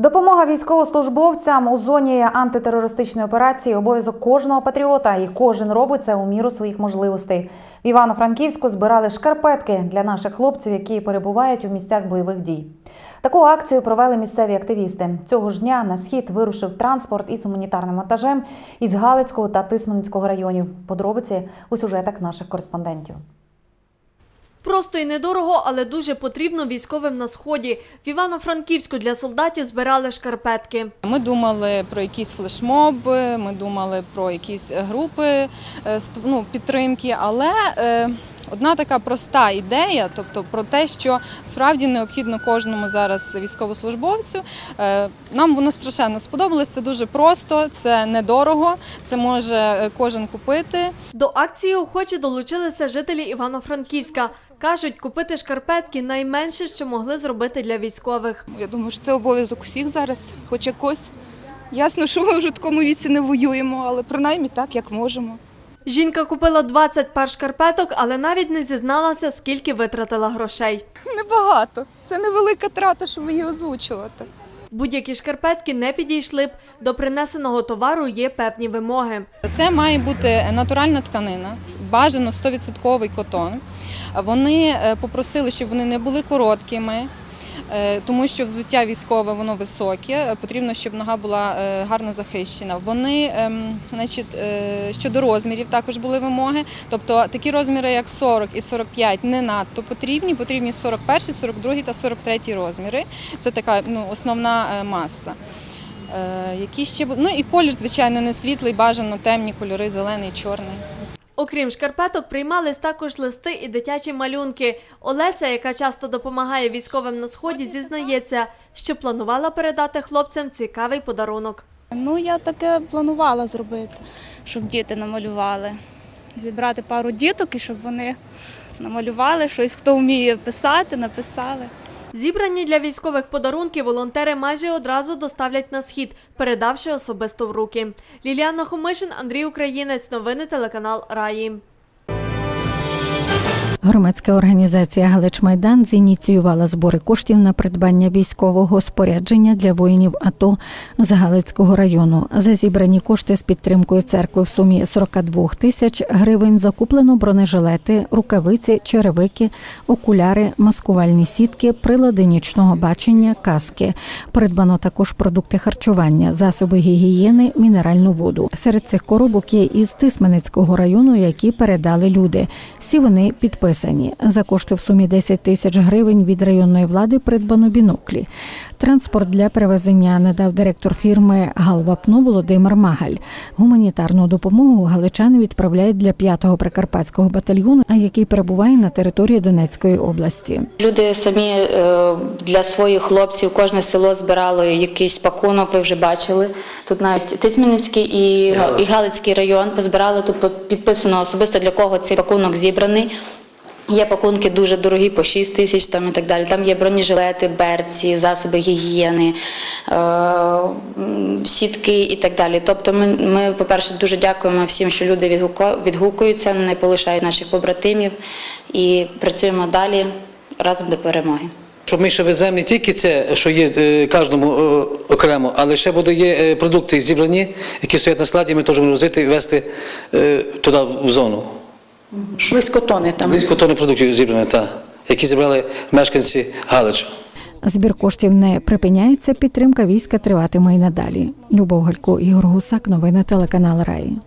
Допомога військовослужбовцям у зоні антитерористичної операції обов'язок кожного патріота, і кожен робить це у міру своїх можливостей. В Івано-Франківську збирали шкарпетки для наших хлопців, які перебувають у місцях бойових дій. Таку акцію провели місцеві активісти. Цього ж дня на схід вирушив транспорт із гуманітарним вантажем із Галицького та Тисменницького районів. Подробиці у сюжетах наших кореспондентів. Просто і недорого, але дуже потрібно військовим на сході. В Івано-Франківську для солдатів збирали шкарпетки. Ми думали про якісь флешмоби, ми думали про якісь групи е, ну, підтримки, але е, одна така проста ідея, тобто про те, що справді необхідно кожному зараз військовослужбовцю. е, Нам воно страшенно сподобалось. Це дуже просто, це недорого, це може е, кожен купити. До акції охоче долучилися жителі Івано-Франківська. Кажуть, купити шкарпетки найменше, що могли зробити для військових. Я думаю, що це обов'язок усіх зараз, хоч якось. Ясно, що ми вже в такому віці не воюємо, але принаймні так, як можемо. Жінка купила 20 пар шкарпеток, але навіть не зізналася, скільки витратила грошей. Небагато. Це невелика трата, щоб її озвучувати. Будь-які шкарпетки не підійшли б. До принесеного товару є певні вимоги. Це має бути натуральна тканина, бажано 100% котон. Вони е, попросили, щоб вони не були короткими. Е, Тому що взуття військове воно високе, е, потрібно, щоб нога була е, гарно захищена. Вони, ем, значить, щодо розмірів також були вимоги. Тобто такі розміри, як 40 і 45, не надто потрібні. Потрібні 41, 42 та 43 розміри. Це така ну, основна маса. Які ще ну і колір, звичайно, не світлий, бажано темні кольори, зелений, чорний. Окрім шкарпеток, приймались також листи і дитячі малюнки. Олеся, яка часто допомагає військовим на сході, зізнається, що планувала передати хлопцям цікавий подарунок. Ну, я таке планувала зробити, щоб діти намалювали. Зібрати пару діток і щоб вони намалювали щось, хто вміє писати, написали. Зібрані для військових подарунки волонтери майже одразу доставлять на схід, передавши особисто в руки. Ліліана Хомишин, Андрій Українець. Новини телеканал Раї. Громадська організація Галич Майдан зініціювала збори коштів на придбання військового спорядження для воїнів АТО з Галицького району. За зібрані кошти з підтримкою церкви в сумі 42 тисяч гривень закуплено бронежилети, рукавиці, черевики, окуляри, маскувальні сітки, прилади нічного бачення, каски. Придбано також продукти харчування, засоби гігієни, мінеральну воду. Серед цих коробок є із Тисменецького району, які передали люди. Всі вони підписані. За кошти в сумі 10 тисяч гривень від районної влади придбано біноклі. Транспорт для перевезення надав директор фірми Галвапно Володимир Магаль. Гуманітарну допомогу галичани відправляють для 5-го прикарпатського батальйону, який перебуває на території Донецької області. Люди самі е, для своїх хлопців кожне село збирало якийсь пакунок, ви вже бачили. Тут навіть Тисменницький і, і Галицький район позбирали тут підписано особисто для кого цей пакунок зібраний. Є пакунки дуже дорогі, по 6 тисяч там і так далі. Там є бронежилети, берці, засоби гігієни, е, сітки і так далі. Тобто, ми, ми по-перше, дуже дякуємо всім, що люди відгукуються, не полишають наших побратимів і працюємо далі разом до перемоги. Щоб ми ще веземо не тільки це, що є е, кожному е, окремо, але ще буде є продукти зібрані, які стоять на складі, ми теж будемо возити і везти туди в зону. Близько тони там. Близько тони продуктів зібрані, та, які зібрали мешканці Галича. Збір коштів не припиняється. Підтримка війська триватиме й надалі. Любов Галько, Ігор Гусак. Новини телеканал Раї.